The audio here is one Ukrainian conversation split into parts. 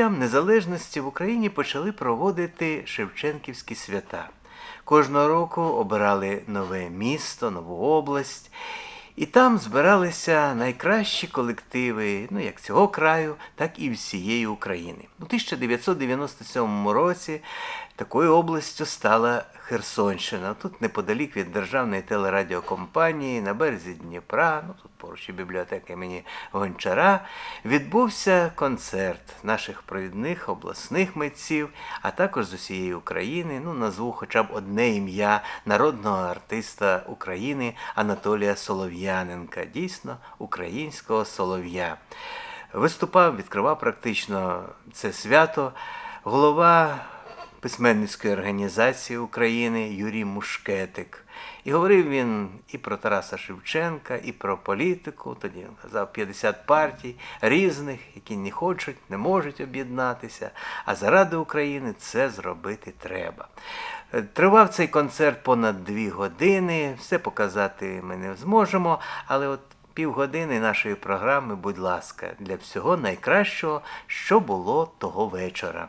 Вітаю вас! З набуттям незалежності в Україні почали проводити Шевченківські свята. Кожного року обирали нове місто, нову область, і там збиралися найкращі колективи, ну як цього краю, так і всієї України. У 1997 році такою областю стала Херсонщина. Тут неподалік від державної телерадіокомпанії на березі Дніпра, ну тут поруч і бібліотека імені Гончара, відбувся концерт наших провідних обласних митців, а також з усієї України. Ну, назву хоча б одне ім'я народного артиста України Анатолія Солов'яненка, дійсно українського солов'я. Виступав, відкривав практично це свято голова письменницької організації України Юрій Мушкетик. І говорив він і про Тараса Шевченка, і про політику. Тоді він казав 50 партій різних, які не хочуть, не можуть об'єднатися. А заради України це зробити треба. Е, Тривав цей концерт понад дві години. Все показати ми не зможемо, але от півгодини нашої програми, будь ласка, для всього найкращого, що було того вечора.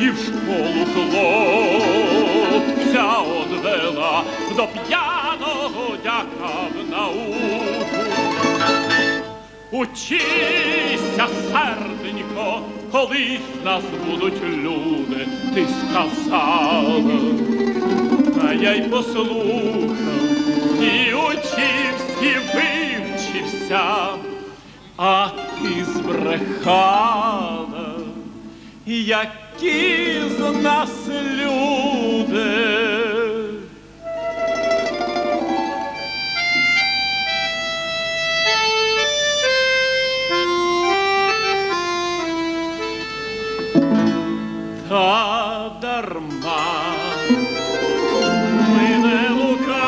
і в школу хлопця одвела до п'яного дяка в науку. Учися, серденько, колись нас будуть люди, ти сказала, а я й послухав і учився, і вивчився, а ти збрехала. як які з нас люди. Та дарма ми не лукавили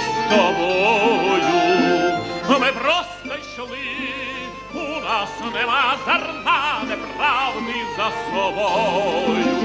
з тобою, ми просто йшли, у нас нема зарплати правди за собою.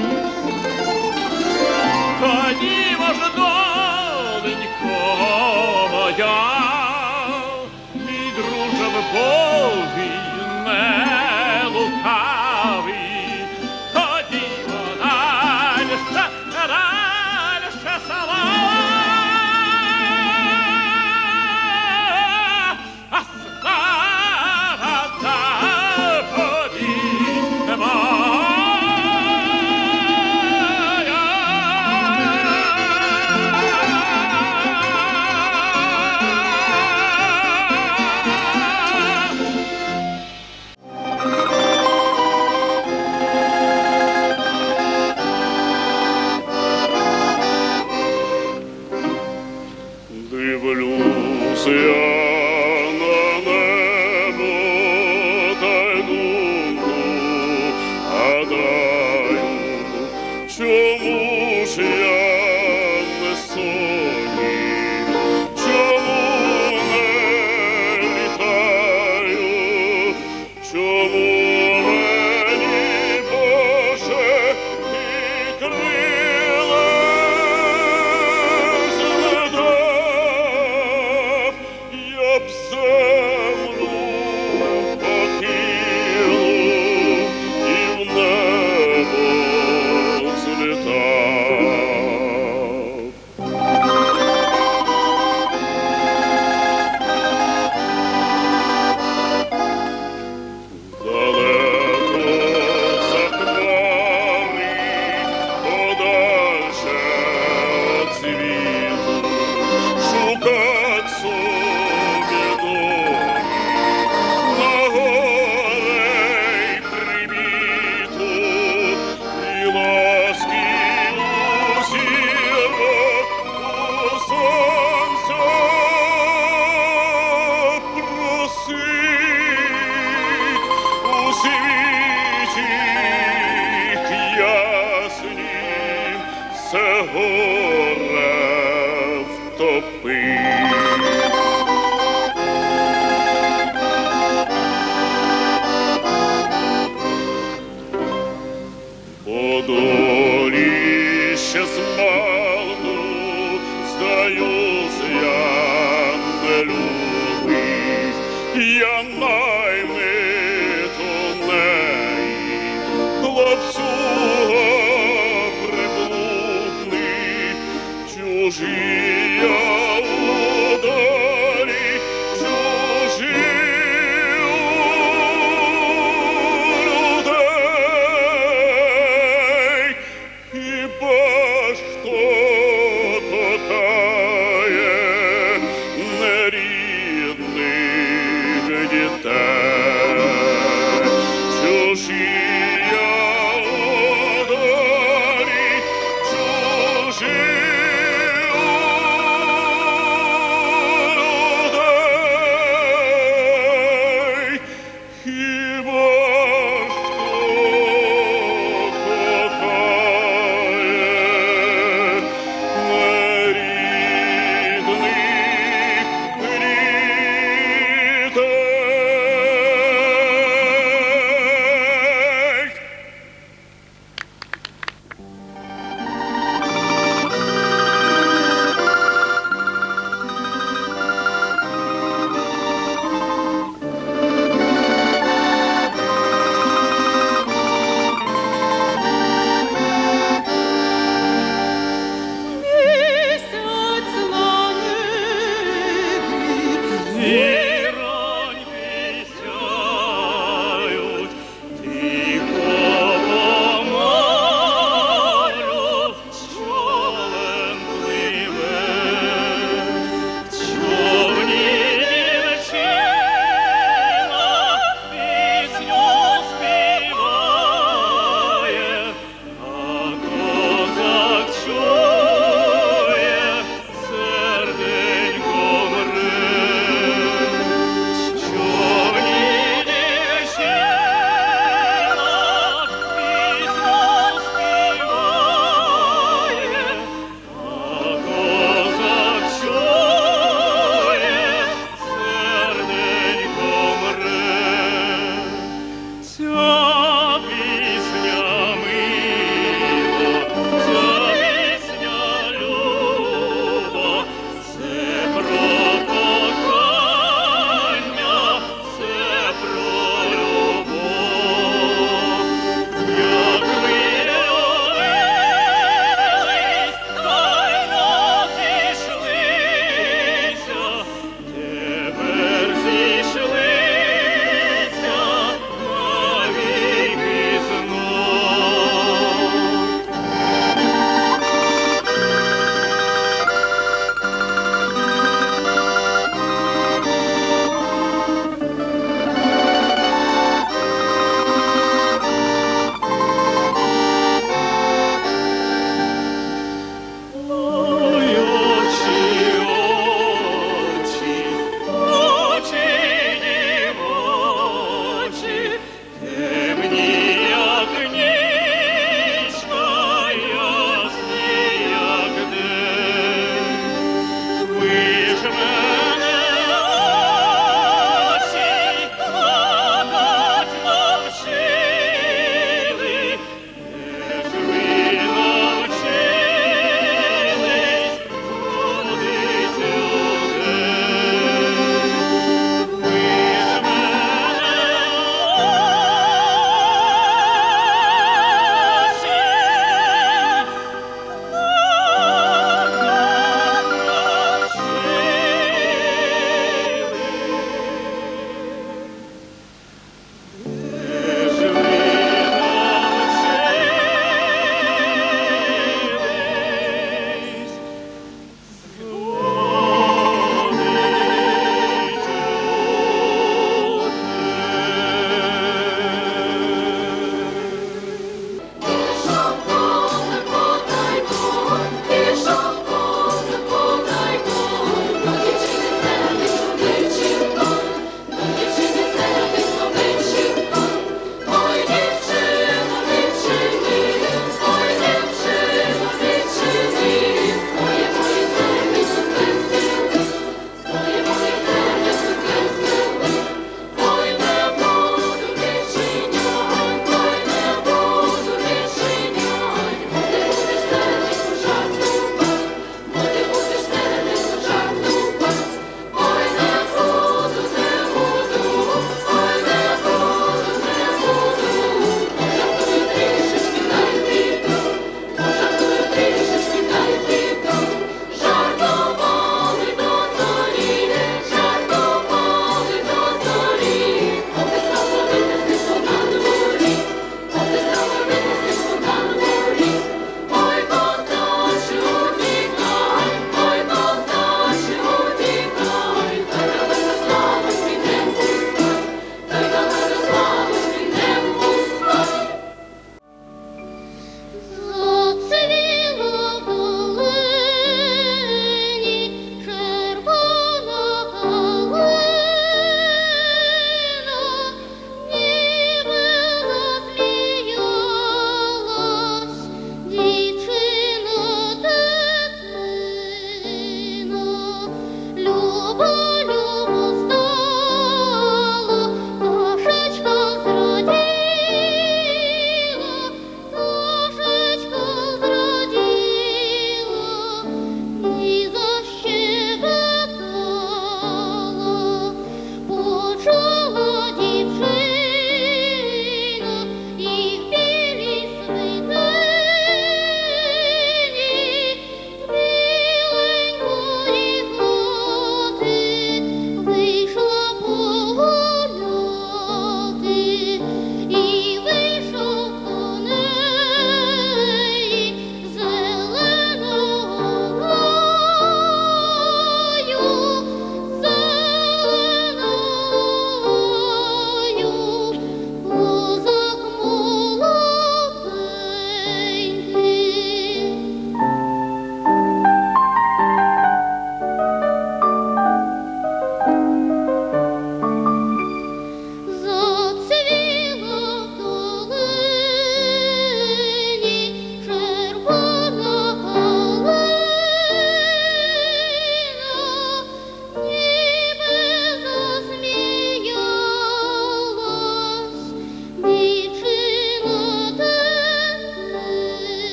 一啊。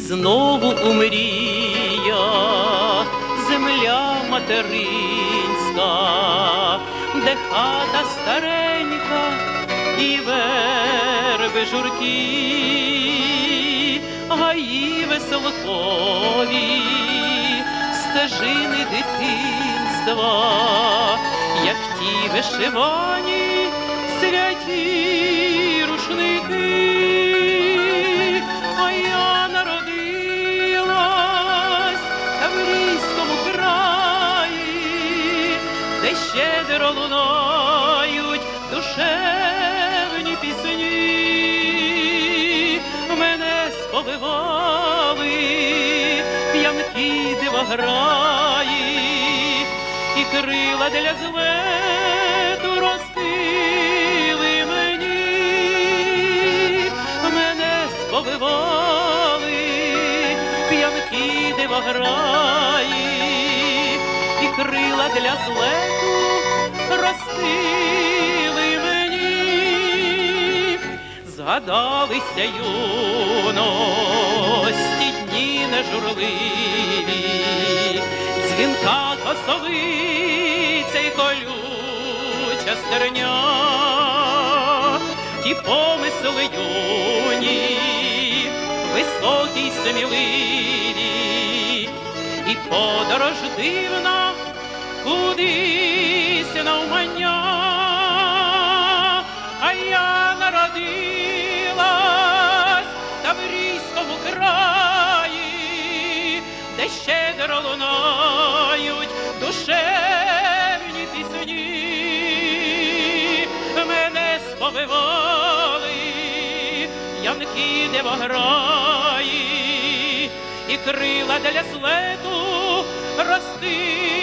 Знову у мріях земля материнська, де хата старенька і верби журки, гаї веселкові, стежини дитинства, як ті вишивані дивограї, і крила для злету ростили мені, мене сповивали п'янки дивограї, і крила для злету ростили мені, згадалися юності дні нежурливі, дзвінка косовиця й колюча стерня, ті помисли юні, високі сміливі, і подорож дивна кудись навмання, а я народилась щедро лунають душевні пісні, мене сповивали янки дивограї, і крила для злету ростили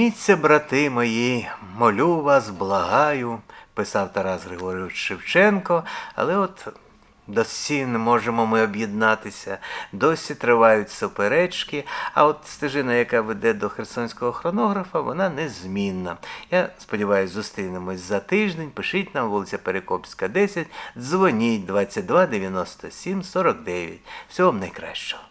Обніміться, брати мої, молю вас, благаю, писав Тарас Григорович Шевченко, але от досі не можемо ми об'єднатися, досі тривають суперечки, а от стежина, яка веде до херсонського хронографа, вона незмінна. Я сподіваюся, зустрінемось за тиждень. Пишіть нам вулиця Перекопська, 10, дзвоніть 22 97 49. Всього вам найкращого.